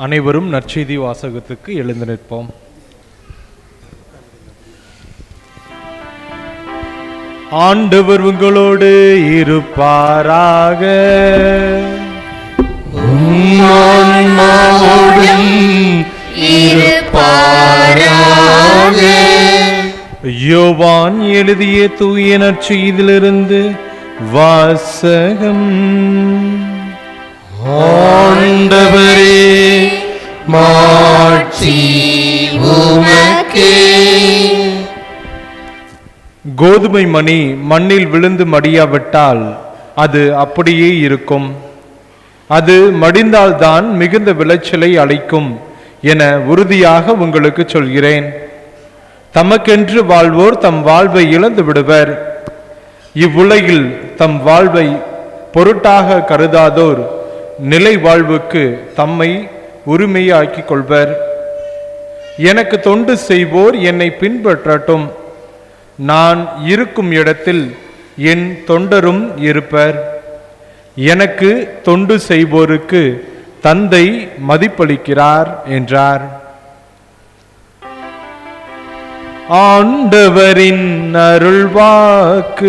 அனைவரும் நற்செய்தி வாசகத்துக்கு எழுந்து நிற்போம். ஆண்டவர் உங்களோடு இருப்பாராக. யோவான் எழுதிய தூய நற்செய்தியிலிருந்து வாசகம். ஆண்டவரே மாட்சி கோதுமை மணி மண்ணில் விழுந்து மடியாவிட்டால் அது அப்படியே இருக்கும். அது மடிந்தால்தான் மிகுந்த விளைச்சலை அளிக்கும் என உறுதியாக உங்களுக்கு சொல்கிறேன். தமக்கென்று வாழ்வோர் தம் வாழ்வை இழந்து விடுவர். இவ்வுலகில் தம் வாழ்வை பொருட்டாக கருதாதோர் நிலை வாழ்வுக்கு தம்மை உரிமையாக்கிக் கொள்வர். எனக்கு தொண்டு செய்வோர் என்னை பின்பற்றட்டும். நான் இருக்கும் இடத்தில் என் தொண்டரும் இருப்பர். எனக்கு தொண்டு செய்வோருக்கு தந்தை மதிப்பளிக்கிறார் என்றார். ஆண்டவரின் அருள்வாக்கு.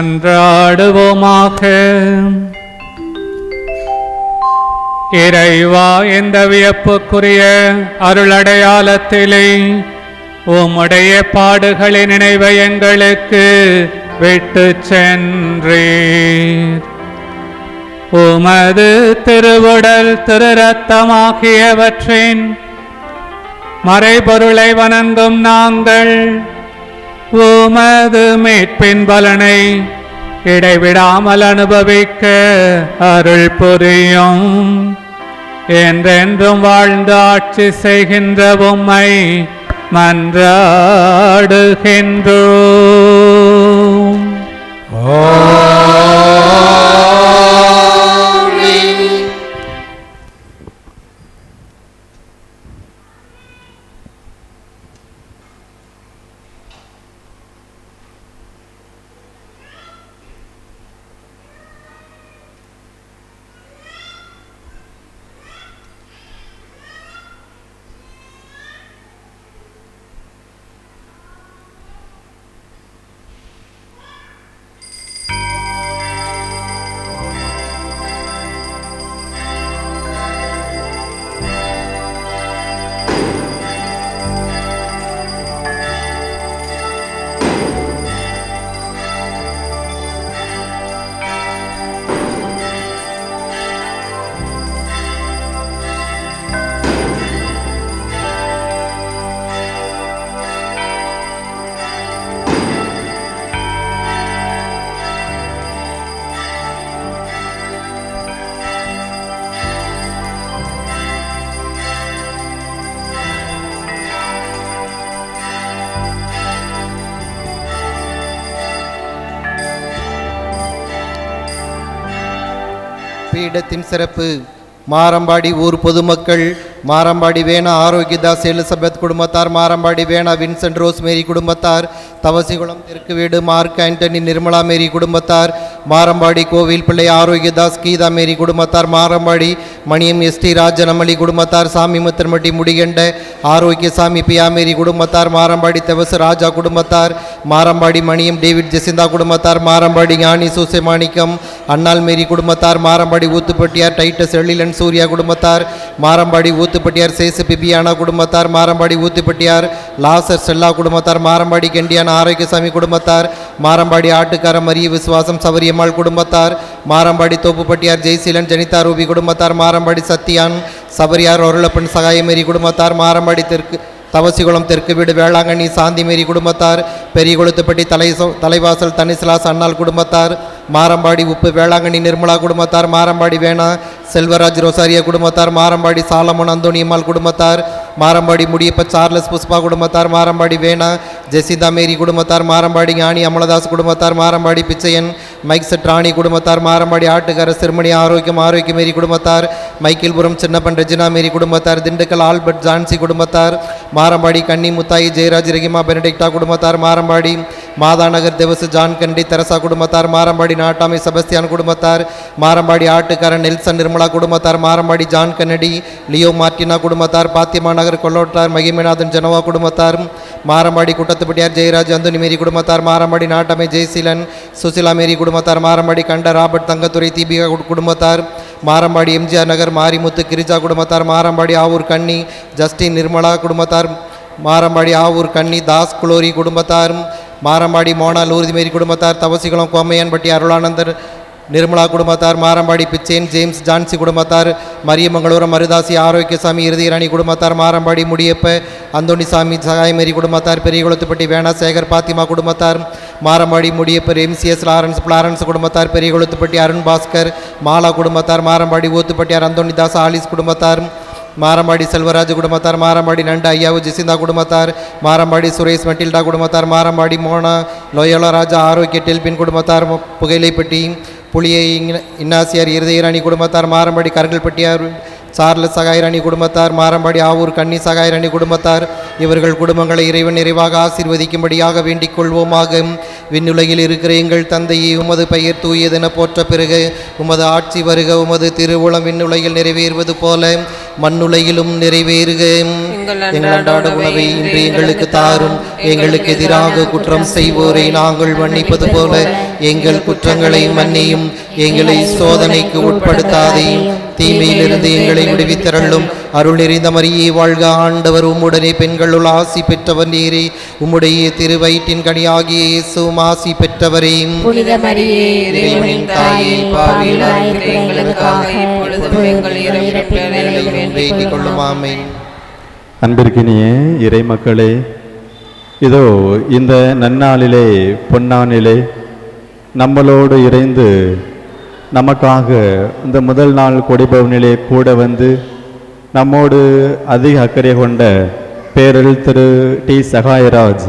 மன்றாடுவோமாக இறைவா இந்த வியப்புக்குரிய அருளடையாளத்திலே உம்முடைய பாடுகளின் நினைவை எங்களுக்கு விட்டு சென்றீர். உமது திருவுடல் திரு ரத்தமாகியவற்றின் மறைபொருளை வணங்கும் நாங்கள் உமது மீட்பின் பலனை இடைவிடாமல் அனுபவிக்க அருள் புரியும். என்றென்றும் வாழ்ந்து ஆட்சி செய்கின்ற உம்மை மன்றாடுகின்றோம். இடத்தின் சிறப்பு. மாரம்பாடி ஊர் பொதுமக்கள் மாரம்பாடி வேணா ஆரோக்கியதாஸ் எலிசபெத் குடும்பத்தார் மாரம்பாடி வேணா வின்சென்ட் ரோஸ் மேரி குடும்பத்தார் தவசிகுளம் தெற்கு வீடு மார்க் ஆண்டனி நிர்மலா மேரி குடும்பத்தார் மாரம்பாடி கோவில் பிள்ளை ஆரோக்கியதாஸ் கீதா மேரி குடும்பத்தார் மாரம்பாடி மணியம் எஸ்டி ராஜனமலி குடும்பத்தார் சாமி முத்திரமட்டி முடிகண்ட ஆரோக்கியசாமி பியா மேரி குடும்பத்தார் மாரம்பாடி தெவசு ராஜா குடும்பத்தார் மாரம்பாடி மணியம் டேவிட் ஜெசிந்தா குடும்பத்தார் மாரம்பாடி ஞானி சூசை மாணிக்கம் அண்ணால் மேரி குடும்பத்தார் மாரம்பாடி ஊத்துப்பட்டியார் டைட்டஸ் எழிலன் சூர்யா குடும்பத்தார் மாரம்பாடி ஊத்துப்பட்டியார் சேசு பிபியானா குடும்பத்தார் மாரம்பாடி ஊத்துப்பட்டியார் லாசர் செல்லா குடும்பத்தார் மாரம்பாடி கெண்டியான ஆரோக்கியசாமி குடும்பத்தார் மாரம்பாடி ஆட்டுக்கார மரிய விசுவாசம் சவரியம்மாள் குடும்பத்தார் மாரம்பாடி தோப்புப்பட்டியார் ஜெய்சீலன் ஜனிதா ரூபி குடும்பத்தார் மாரம்பாடி சத்தியான் சபரியார் ஒருளப்பன் சகாயமேரி குடும்பத்தார் மாரம்பாடி தெற்கு தவசிகுளம் தெற்கு வீடு வேளாங்கண்ணி சாந்திமேரி குடும்பத்தார் பெரிய கொளுத்துப்பட்டி தலை தலைவாசல் தனிசிலாஸ் அண்ணாள் குடும்பத்தார் மாரம்பாடி உப்பு வேளாங்கண்ணி நிர்மலா குடும்பத்தார் மாரம்பாடி வேணா செல்வராஜ் ரோசாரியா குடும்பத்தார் மாரம்பாடி சாலமன் அந்தோணியம்மாள் குடும்பத்தார் மாரம்பாடி முடியப்ப சார்லஸ் புஷ்பா குடும்பத்தார் மாரம்பாடி வேணா ஜெசிதா மேரி குடும்பத்தார் மாரம்பாடி ஞானி அமலதாஸ் குடும்பத்தார் மாரம்பாடி பிச்சையன் மைக் ராணி குடும்பத்தார் மாரம்பாடி ஆட்டுக்கார சிறுமணி ஆரோக்கியம் ஆரோக்கிய மேரி குடும்பத்தார் மைக்கேல்புரம் சின்னப்பன் ரெஜினா மேரி குடும்பத்தார் திண்டுக்கல் ஆல்பர்ட் ஜான்சி குடும்பத்தார் மாரம்பாடி கன்னி முத்தாயி ஜெயராஜ் ரெகிமா பெனடிக்டா குடும்பத்தார் மாரம்பாடி மாதாநகர் தேவசு ஜான் கண்டி தெரசா குடும்பத்தார் மாரம்பாடி நாட்டாமை செபஸ்தியான் குடும்பத்தார் மாரம்பாடி ஆட்டுக்காரன் நெல்சன் நிர்மலா குடும்பத்தார் Marambadi John Kennedy Leo Martina குடும்பத்தார் பாத்திமா நகர் கொல்லோட்டார் மகிமநாதன் ஜனவா குடும்பத்தார் மாரம்பாடி குட்டத்துப்பட்டியார் ஜெயராஜ் அந்துனி மேரி குடும்பத்தார் மாரம்பாடி நாட்டாமை ஜெயசீலன் சுசிலா மேரி குடும்பத்தார் மாரம்பாடி கண்ட ராபர்ட் தங்கத்துறை தீபிகா கு- குடும்பத்தார் மாரம்பாடி எம்ஜிஆர் நகர் மாரிமுத்து கிரிஜா குடும்பத்தார் மாரம்பாடி ஆவூர் கன்னி ஜஸ்டின் நிர்மலா குடும்பத்தார் மாரம்பாடி ஆவூர் கன்னி தாஸ் குளோரி குடும்பத்தார் மாரம்பாடி மோனால் ஊர்திமேரி குடும்பத்தார் தவசிகுளம் கோமையன்பட்டி அருளானந்தர் நிர்மலா குடும்பத்தார் மாரம்பாடி பிச்சேன் ஜேம்ஸ் ஜான்சி குடும்பத்தார் மரியமங்களூரம் மருதாசி ஆரோக்கியசாமி இறுதிராணி குடும்பத்தார் மாரம்பாடி முடியப்ப அந்தோணிசாமி சகாயமேரி குடும்பத்தார் பெரியகுளத்துப்பட்டி வேணா சேகர் பாத்திமா குடும்பத்தார் Marambadi Mudiyappa MCS Lawrence Florence குடும்பத்தார் பெரியகுளத்துப்பட்டி அருண் பாஸ்கர் மாலா குடும்பத்தார் மாரம்பாடி ஊத்துப்பட்டியார் அந்தோணிதாஸ் ஆலிஸ் குடும்பத்தார் மாரம்பாடி செல்வராஜ் குடும்பத்தார் மாரம்பாடி நண்டு ஐயாவு ஜிசிந்தா குடும்பத்தார் மாரம்பாடி சுரேஷ் மெட்டில்டா குடும்பத்தார் மாரம்பாடி மோனா லோயோலா ராஜா ஆரோக்கிய டெல்பின் குடும்பத்தார் புகையிலைப்பட்டி புளியை இன்னாசியார் இருதயராணி குடும்பத்தார் மாரம்பாடி கருங்கல்பட்டியார் சார்லஸ் சகாயராணி குடும்பத்தார் மாரம்பாடி ஆவூர் கன்னி சகாயராணி குடும்பத்தார் இவர்கள் குடும்பங்களை இறைவன் நிறைவாக ஆசீர்வதிக்கும்படியாக வேண்டிக் கொள்வோமாக. விண்ணுலகில் இருக்கிற எங்கள் தந்தையே உமது பெயர் தூயதென போற்ற பிறகு உமது ஆட்சி வருக உமது திருவுளம் விண்ணுலகில் நிறைவேறுவது போல மண்ணுலகிலும் நிறைவேறுக. எங்கள் எங்கள் அன்றாட உணவை இன்று எங்களுக்கு தாரும். எங்களுக்கு எதிராக குற்றம் செய்வோரை நாங்கள் மன்னிப்பது போல எங்கள் குற்றங்களை மன்னியும். எங்களை சோதனைக்கு உட்படுத்தாதேயும் தீமையிலிருந்து எங்களை விடுவித்தரலும் அருள் நிறைந்த மரியே வாழ்க ஆண்டவர். உம்முடனே பெண்களுள் ஆசி பெற்றவர் நீரே. உம்முடைய திருவயிற்றின் கனியாகிய இயேசுவும் ஆசி பெற்றவரே. புனித மரியே இறைவனின் தாயே பாவிகளாய் இருக்கிற எங்களுக்காக இப்பொழுதும் எங்கள் இறப்பின் வேளையிலும் வேண்டிக் வேண்டிக் கொள்ளும் ஆமென். அன்பிற்கினிய இறை மக்களே இதோ இந்த நன்னாளிலே பொன்னானிலே நம்மளோடு இறைந்து நமக்காக இந்த முதல் நாள் கொடிபவனிலே கூட வந்து நம்மோடு அதிக அக்கறை கொண்ட பேரல் திரு டி சகாயராஜ்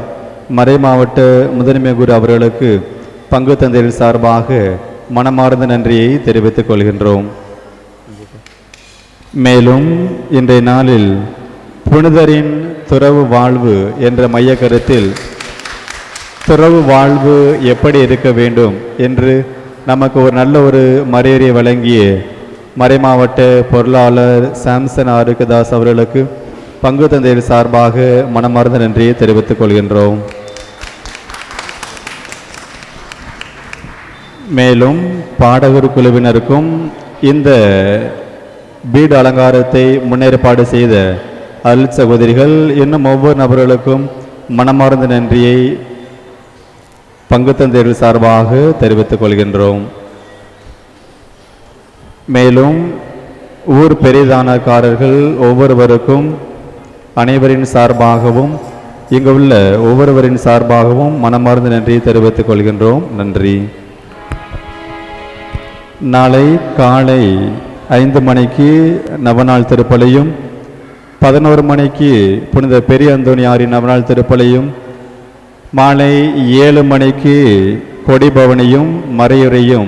மறை மாவட்ட முதன்மை குரு அவர்களுக்கு பங்கு தந்தையின் சார்பாக மனமார்ந்த நன்றியை தெரிவித்துக் கொள்கின்றோம். மேலும் இன்றைய நாளில் புனிதரின் துறவு வாழ்வு என்ற மைய கருத்தில் துறவு வாழ்வு எப்படி இருக்க வேண்டும் என்று நமக்கு ஒரு நல்ல ஒரு மரியாதையை வழங்கிய மறைமாவட்ட பொருளாளர் சாம்சன் ஆருக்கதாஸ் அவர்களுக்கு பங்கு தந்தையர் சார்பாக மனமார்ந்த நன்றியை தெரிவித்துக் கொள்கின்றோம். மேலும் பாடகர் குழுவினருக்கும் இந்த வீடு அலங்காரத்தை முன்னேற்பாடு செய்த அல் சகோதரிகள் இன்னும் ஒவ்வொரு நபர்களுக்கும் மனமார்ந்த நன்றியை பங்கு சார்பாக தெரிவித்துக் கொள்கின்றோம். மேலும் ஊர் பெரிதானக்காரர்கள் ஒவ்வொருவருக்கும் அனைவரின் சார்பாகவும் இங்கு உள்ள ஒவ்வொருவரின் சார்பாகவும் மனமார்ந்த நன்றியை தெரிவித்துக் கொள்கின்றோம். நன்றி. நாளை காலை ஐந்து மணிக்கு நவநாள் திருப்பலியும் பதினோரு மணிக்கு புனித பெரிய அந்தோணியாரின் நவநாள் திருப்பலியும் மாலை ஏழு மணிக்கு கொடிபவனியும் மறையுறையும்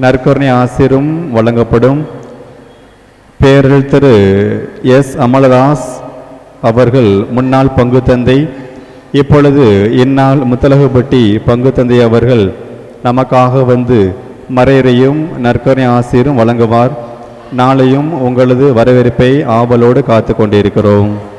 நற்கருணை ஆசிரும் வழங்கப்படும். பேரில் திரு எஸ். அமலதாஸ் அவர்கள் முன்னாள் பங்கு தந்தை. இப்பொழுது இந்நாள் முத்தலகுப்பட்டி பங்கு தந்தை அவர்கள் நமக்காக வந்து மறையறையும் நற்கருணை ஆசிரும் வழங்குவார். நாளையும் உங்களது வரவேற்பை ஆவலோடு காத்து கொண்டிருக்கிறோம்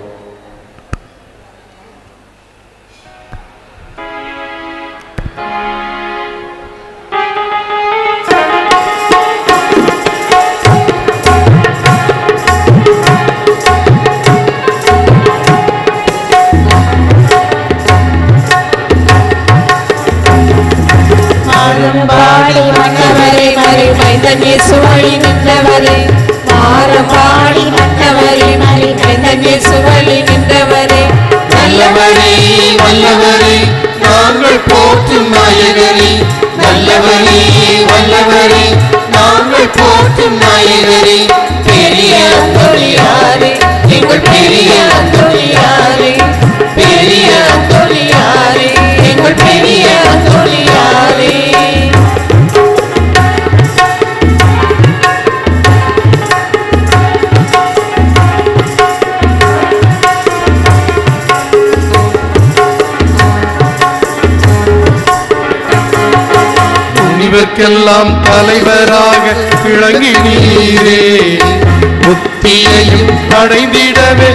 உலகிற்கெல்லாம் தலைவராக விளங்கினீரே. புத்தியையும் அடைந்திடவே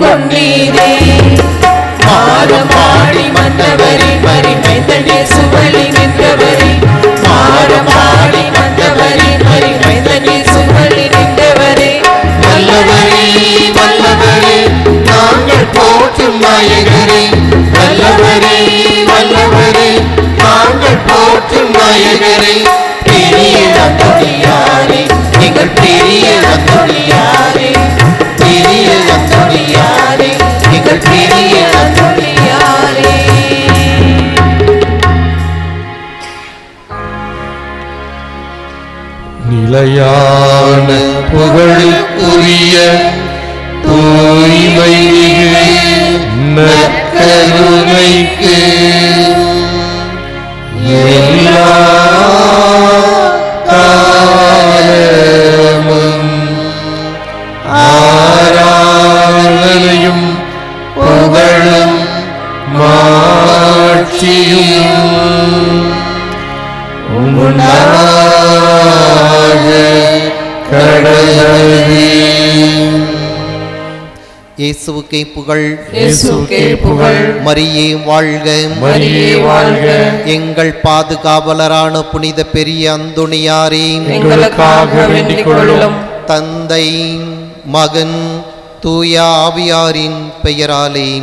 கொண்டு ஞான புகழுக்குரிய தூய்மை நற்ற இயேசுக்கே புகழ் மரியே வாழ்க. மரியே வாழ்க. எங்கள் பாதுகாவலரான புனித பெரிய அந்துணியாரே. எங்களுக்காக வேண்டிக் கொள்ளும் தந்தை மகன் தூய ஆவியாரின் பெயராலே.